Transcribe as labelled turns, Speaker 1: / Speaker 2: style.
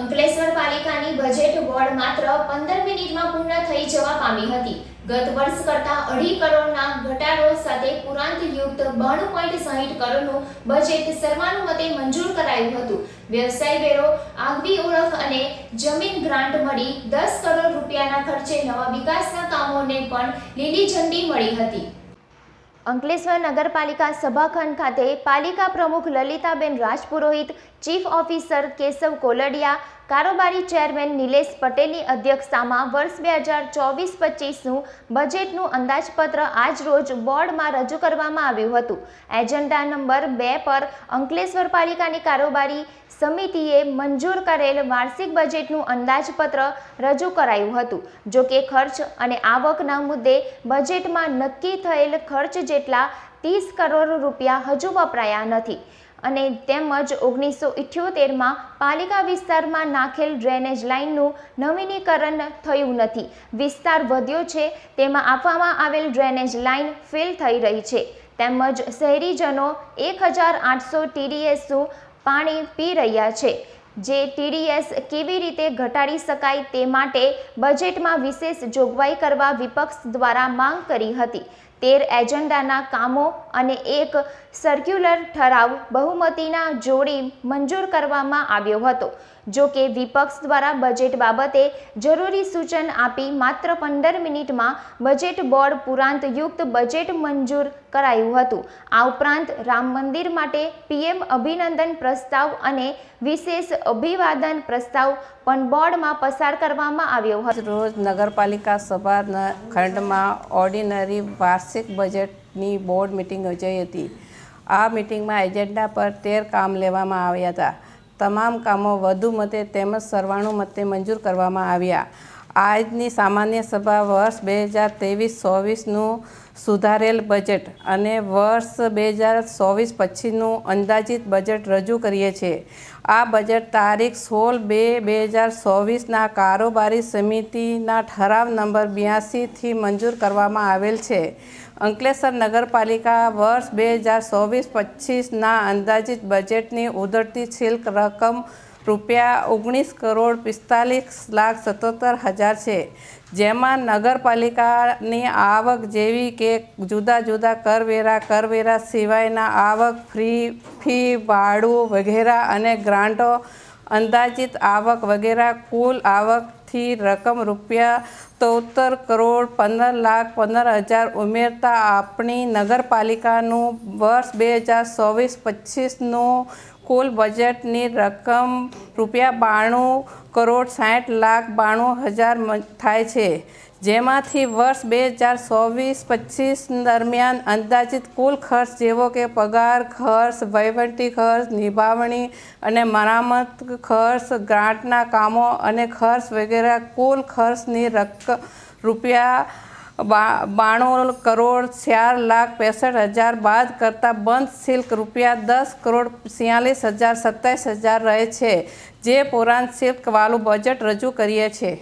Speaker 1: અંકલેશ્વર પાલિકાની budget board માત્ર પંદર મિનિટમાં પૂર્ણ થઈ જવા પામી હતી. ગત વર્ષ કરતા અઢી કરોડના ઘટાડો સાથે પુરાંતયુક્ત બાણું પોઈન્ટ સાહીઠ કરોડનું બજેટ સર્વાનુમતે મંજૂર કરાયું હતું. વ્યવસાય વેરો, આગવી ઓળખ અને જમીન ગ્રાન્ટ મળી દસ કરોડ રૂપિયાના ખર્ચે નવા વિકાસના કામોને પણ લીલી ઝંડી મળી હતી. અંકલેશ્વર નગરપાલિકા સભાખંડ ખાતે પાલિકા પ્રમુખ લલિતાબેન રાજપુરોહિત ચીફ ઓફિસર કેશવ કોલડિયા કારોબારી ચેરમેન નિલેશ પટેલની અધ્યક્ષતામાં વર્ષ બે હજાર ચોવીસ પચીસનું બજેટનું અંદાજપત્ર આજ રોજ બોર્ડમાં રજૂ કરવામાં આવ્યું હતું. એજન્ડા નંબર બે પર અંકલેશ્વર પાલિકાની કારોબારી સમિતિએ મંજૂર કરેલ વાર્ષિક બજેટનું અંદાજપત્ર રજૂ કરાયું હતું. જો કે ખર્ચ અને આવકના મુદ્દે બજેટમાં નક્કી થયેલ ખર્ચ જેટલા ત્રીસ કરોડ રૂપિયા હજુ વપરાયા નથી. અને તેમજ ઓગણીસો ઇઠ્યોતેરમાં પાલિકા વિસ્તારમાં નાખેલ ડ્રેનેજ લાઇનનું નવીનીકરણ થયું નથી. વિસ્તાર વધ્યો છે, તેમાં આપવામાં આવેલ ડ્રેનેજ લાઇન ફેલ થઈ રહી છે. તેમજ શહેરીજનો એક હજાર આઠસો ટીડીએસનું પાણી પી રહ્યા છે. જે ટીડીએસ કેવી રીતે ઘટાડી શકાય તે માટે બજેટમાં વિશેષ જોગવાઈ કરવા વિપક્ષ દ્વારા માંગ કરી હતી. તેર એજન્ડાના કામો અને એક સર્ક્યુલર ઠરાવ બહુમતીના જોડી મંજૂર કરવામાં આવ્યો હતો. જો કે વિપક્ષ દ્વારા બજેટ બાબતે જરૂરી સૂચન આપી માત્ર પંદર મિનિટમાં બજેટ બોર્ડ પુરાંતયુક્ત બજેટ મંજૂર કરાયું હતું. આ ઉપરાંત રામ મંદિર માટે પીએમ અભિનંદન પ્રસ્તાવ અને વિશેષ અભિવાદન પ્રસ્તાવ પણ બોર્ડમાં પસાર કરવામાં આવ્યો હતો.
Speaker 2: રોજ નગરપાલિકા સભા ખંડમાં ઓર્ડિનરી વાર્ષિક બજેટની બોર્ડ મિટિંગ યોજાઈ હતી. આ મિટિંગમાં એજન્ડા પર તેર કામ લેવામાં આવ્યા હતા. તમામ કામો વધુ મતે તેમજ સર્વાનુમતે મંજૂર કરવામાં આવ્યા. આજની સામાન્ય સભા વર્ષ બે હજાર ત્રેવીસ ચોવીસનું સુધારેલ બજેટ અને વર્ષ બે હજાર ચોવીસ પછીનું અંદાજિત બજેટ રજૂ કરીએ છીએ. આ બજેટ તારીખ સોળ બે બે હજાર ચોવીસના કારોબારી સમિતિના ઠરાવ નંબર બ્યાસીથી મંજૂર કરવામાં આવેલ છે. અંકલેશ્વર નગરપાલિકા વર્ષ બે હજાર ચોવીસ પચીસના અંદાજિત બજેટની ઉધરતી શિલ્ક રકમ રૂપિયા ઓગણીસ કરોડ પિસ્તાલીસ લાખ સત્તોતેર હજાર છે. જેમાં નગરપાલિકાની આવક જેવી કે જુદા જુદા કરવેરા કરવેરા સિવાયના આવક, ફ્રી, ફી, ભાડું વગેરે અને ગ્રાન્ટો, અંદાજિત આવક વગેરે, કુલ આવકથી રકમ રૂપિયા તોતેર કરોડ પંદર લાખ પંદર હજાર ઉમેરતા આપણી નગરપાલિકાનું વર્ષ બે હજાર ચોવીસ પચીસનું કુલ બજેટની રકમ રૂપિયા બાણું કરોડ સાઠ લાખ બાણું હજાર થાય છે. જેમાંથી વર્ષ બે હજાર ચોવીસ પચીસ દરમિયાન અંદાજિત કુલ ખર્ચ જેવો કે પગાર ખર્ચ, વહીવટી ખર્ચ, નિભાવણી અને મરામત ખર્ચ, ગ્રાન્ટના કામો અને ખર્ચ વગેરે કુલ ખર્ચની રકમ રૂપિયા બા બાણું કરોડ ચાર લાખ પેંસઠ હજાર બાદ કરતાં બંધ શિલ્ક રૂપિયા દસ કરોડ છિયાલીસ હજાર સત્તાવીસ હજાર રહે છે. જે પૌરાણ શિલ્કવાળું બજેટ રજૂ કરીએ છીએ.